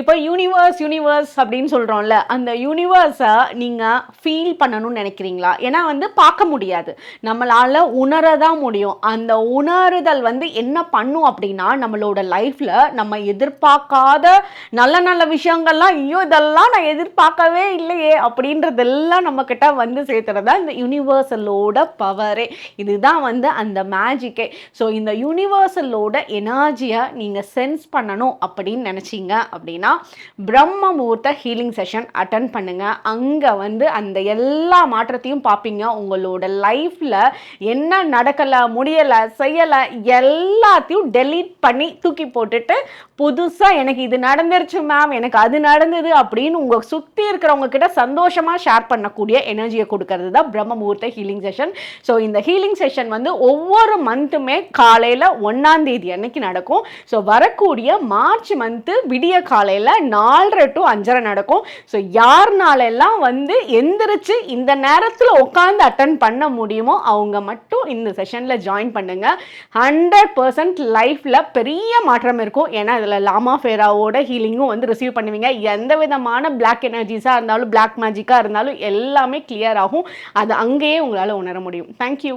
இப்போ universe universe அப்படின்னு சொல்கிறோம்ல அந்த யூனிவர்ஸை நீங்கள் ஃபீல் பண்ணணும்னு நினைக்கிறீங்களா? ஏன்னா வந்து பார்க்க முடியாது. நம்மளால் உணர தான் முடியும். அந்த உணருதல் வந்து என்ன பண்ணும் அப்படின்னா நம்மளோட லைஃப்பில் நம்ம எதிர்பார்க்காத நல்ல நல்ல விஷயங்கள்லாம் ஐயோ இதெல்லாம் நான் எதிர்பார்க்கவே இல்லையே அப்படின்றதெல்லாம் நம்மக்கிட்ட வந்து சேர்த்துறது தான் இந்த யூனிவர்சலோட பவரே இதுதான் வந்து அந்த மேஜிக்கே ஸோ இந்த யூனிவர்சலோட எனர்ஜியை நீங்கள் சென்ஸ் பண்ணணும் அப்படின்னு நினச்சிங்க அப்படின்னா பிரம்ம முகூர்த்த ஹீலிங் செஷன் அட்டன் பண்ணுங்கள் அங்கே வந்து அந்த எல்லா மாற்றத்தையும் பார்ப்பீங்க. உங்களோட லைஃப்பில் என்ன நடக்கலை முடியலை செய்யலை எல்லாத்தையும் டெலீட் பண்ணி தூக்கி போட்டுட்டு புதுசாக எனக்கு இது நடந்துருச்சு மேம் எனக்கு அது நடந்தது அப்படின்னு உங்கள் சுற்றி இருக்கிறவங்க கிட்ட சந்தோஷமாக ஷேர் பண்ணக்கூடிய எனர்ஜியை கொடுக்கறது தான் பிரம்ம முகூர்த்த ஹீலிங் செஷன் ஸோ இந்த ஹீலிங் செஷன் வந்து ஒவ்வொரு மந்த்துமே காலையில் ஒன்றாம் தேதி அன்னைக்கு நடக்கும். ஸோ வரக்கூடிய மார்ச் மந்த்து விடிய காலையில் நாலரை டு அஞ்சரை நடக்கும். ஸோ யாருனாலெல்லாம் வந்து எந்திரிச்சு இந்த நேரத்தில் உட்காந்து அட்டன் பண்ண முடியுமோ அவங்க மட்டும் இந்த செஷனில் ஜாயின் பண்ணுங்க. ஹண்ட்ரட் பர்சன்ட் லைஃப்பில் பெரிய மாற்றம் இருக்கும். ஏன்னா இதில் லாமா ஃபேராவோட ஹீலிங்கும் வந்து ரிசீவ் பண்ணுவீங்க. எந்த விதமான பிளாக் எனர்ஜிஸாக இருந்தாலும் பிளாக் மேஜிக்காக இருந்தாலும் எல்லாமே கிளியர் ஆகும். அது அங்கேயே உங்களால் உணர முடியும். தேங்க்யூ